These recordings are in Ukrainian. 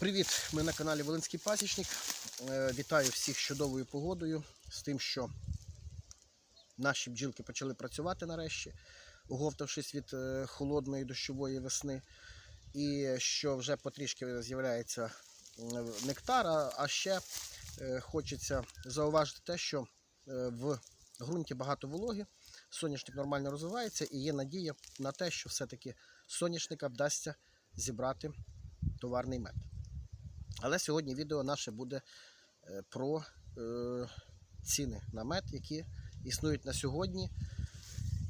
Привіт! Ми на каналі Волинський Пасічник. Е, Вітаю всіх з чудовою погодою, з тим, що наші бджілки почали працювати нарешті, оговтавшись від е, холодної дощової весни, і що вже потрішки з'являється е, нектар. А- ще хочеться зауважити те, що в ґрунті багато вологи, соняшник нормально розвивається, і є надія на те, що все-таки соняшника вдасться зібрати товарний мед. Але сьогодні відео наше буде е, про е, ціни на мед, які існують на сьогодні,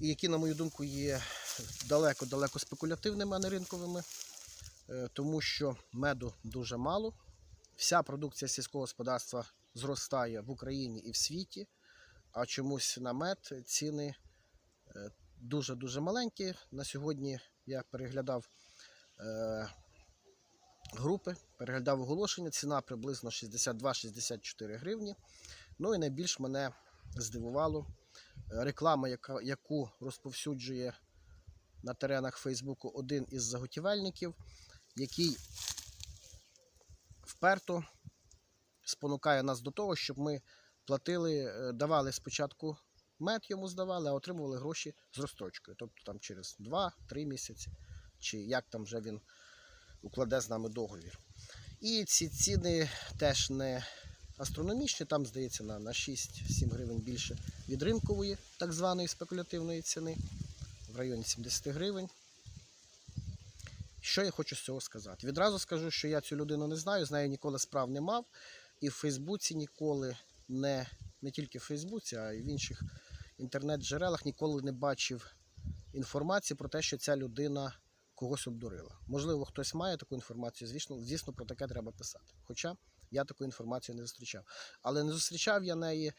і які, на мою думку, є далеко-далеко спекулятивними, а не ринковими, Е, тому що меду дуже мало. Вся продукція сільського господарства зростає в Україні і в світі, а чомусь на мед ціни дуже-дуже маленькі. На сьогодні я переглядав. Групи, переглядав оголошення, ціна приблизно 62-64 гривні. Ну і найбільш мене здивувало е, реклама, яка, яку розповсюджує на теренах Фейсбуку один із заготівельників, який вперто спонукає нас до того, щоб ми платили, е, давали спочатку мед йому здавали, а отримували гроші з розстрочкою. Тобто там через 2-3 місяці, чи як там вже він укладе з нами договір. І ці ціни теж не астрономічні, там, здається, на, на 6-7 гривень більше від ринкової так званої спекулятивної ціни, в районі 70 гривень. Що я хочу з цього сказати? Відразу скажу, що я цю людину не знаю, з нею ніколи справ не мав. І в Фейсбуці ніколи не, не тільки в Фейсбуці, а й в інших інтернет-джерелах ніколи не бачив інформації про те, що ця людина когось обдурила. Можливо, хтось має таку інформацію, звісно, звісно, про таке треба писати. Хоча я таку інформацію не зустрічав. Але не зустрічав я неї,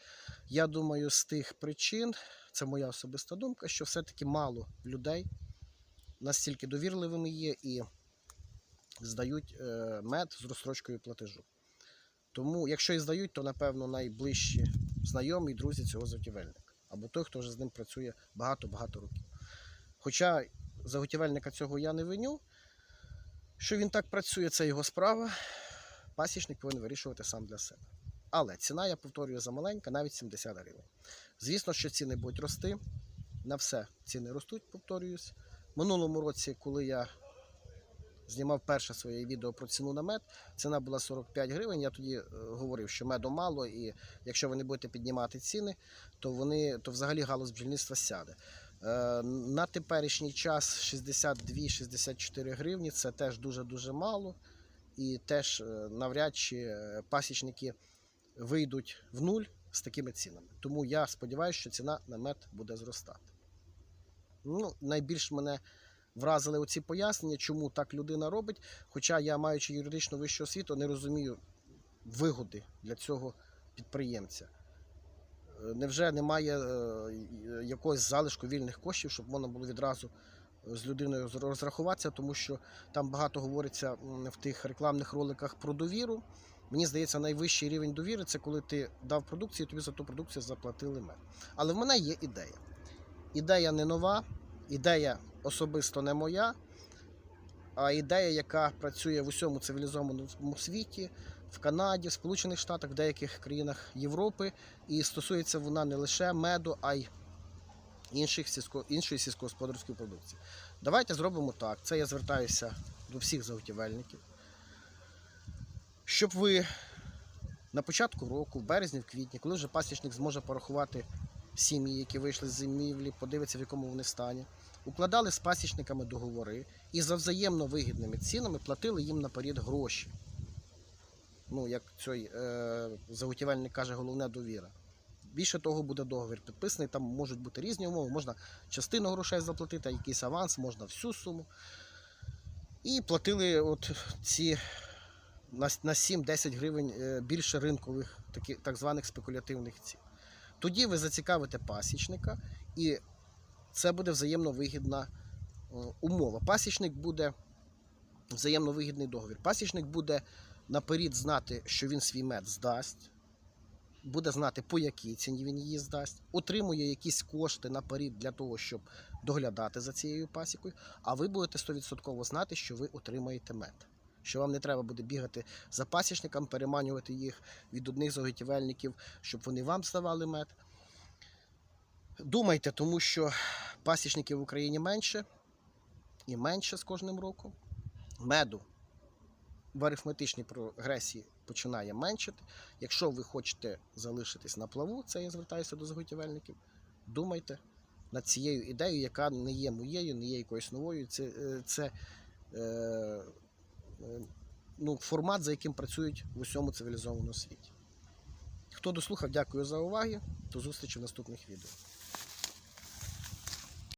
я думаю, з тих причин, це моя особиста думка, що все-таки мало людей настільки довірливими є і здають е, мед з розстрочкою платежу. Тому, якщо і здають, то напевно найближчі знайомі друзі цього заготівельника. Або той, хто вже з ним працює багато-багато років. Хоча заготівельника цього я не виню. Що він так працює, це його справа. Пасічник повинен вирішувати сам для себе. Але ціна, я повторюю, замаленька, навіть 70 гривень. Звісно, що ціни будуть рости. На все ціни ростуть, повторююсь. Минулому році, коли я знімав перше своє відео про ціну на мед, ціна була 45 гривень. Я тоді е, говорив, що меду мало, і якщо ви не будете піднімати ціни, то вони то взагалі галузь бджільництва сяде. Е, На теперішній час 62-64 гривні це теж дуже-дуже мало. І теж е, навряд чи е, пасічники вийдуть в нуль з такими цінами. Тому я сподіваюся, що ціна на мед буде зростати. Ну, найбільш мене вразили оці пояснення, чому так людина робить. Хоча я, маючи юридичну вищу освіту, не розумію вигоди для цього підприємця. Невже немає е, якогось залишку вільних коштів, щоб можна було відразу е, з людиною розрахуватися, тому що там багато говориться в тих рекламних роликах про довіру. Мені здається, найвищий рівень довіри це коли ти дав продукцію, тобі за ту продукцію заплатили мед. Але в мене є ідея. Ідея не нова, ідея особисто не моя, а ідея, яка працює в усьому цивілізованому світі, в Канаді, в Сполучених Штатах, в деяких країнах Європи. І стосується вона не лише меду, а й інших сільсько, іншої сільськогосподарської продукції. Давайте зробимо так. Це я звертаюся до всіх заготівельників. Щоб ви на початку року, в березні, в квітні, коли вже пасічник зможе порахувати сім'ї, які вийшли з зимівлі, подивитися, в якому вони стані, укладали з пасічниками договори і за взаємно вигідними цінами платили їм наперед гроші. Ну, як цей е, заготівельник каже, головне довіра. Більше того, буде договір підписаний, там можуть бути різні умови, можна частину грошей заплатити, а якийсь аванс, можна всю суму. І платили от ці на, на 7-10 гривень е, більше ринкових, такі, так званих спекулятивних цін. Тоді ви зацікавите пасічника, і це буде взаємно вигідна е, умова. Пасічник буде взаємно вигідний договір. Пасічник буде наперед знати, що він свій мед здасть, буде знати, по якій ціні він її здасть, отримує якісь кошти наперед для того, щоб доглядати за цією пасікою, а ви будете 100% знати, що ви отримаєте мед. Що вам не треба буде бігати за пасічниками, переманювати їх від одних заготівельників, щоб вони вам здавали мед. Думайте, тому що пасічників в Україні менше і менше з кожним роком. Меду в арифметичній прогресії починає меншити. Якщо ви хочете залишитись на плаву, це я звертаюся до заготівельників. Думайте над цією ідеєю, яка не є моєю, не є якоюсь новою. Це, е, це е, е, ну, формат, за яким працюють в усьому цивілізованому світі. Хто дослухав, дякую за увагу. До зустрічі в наступних відео.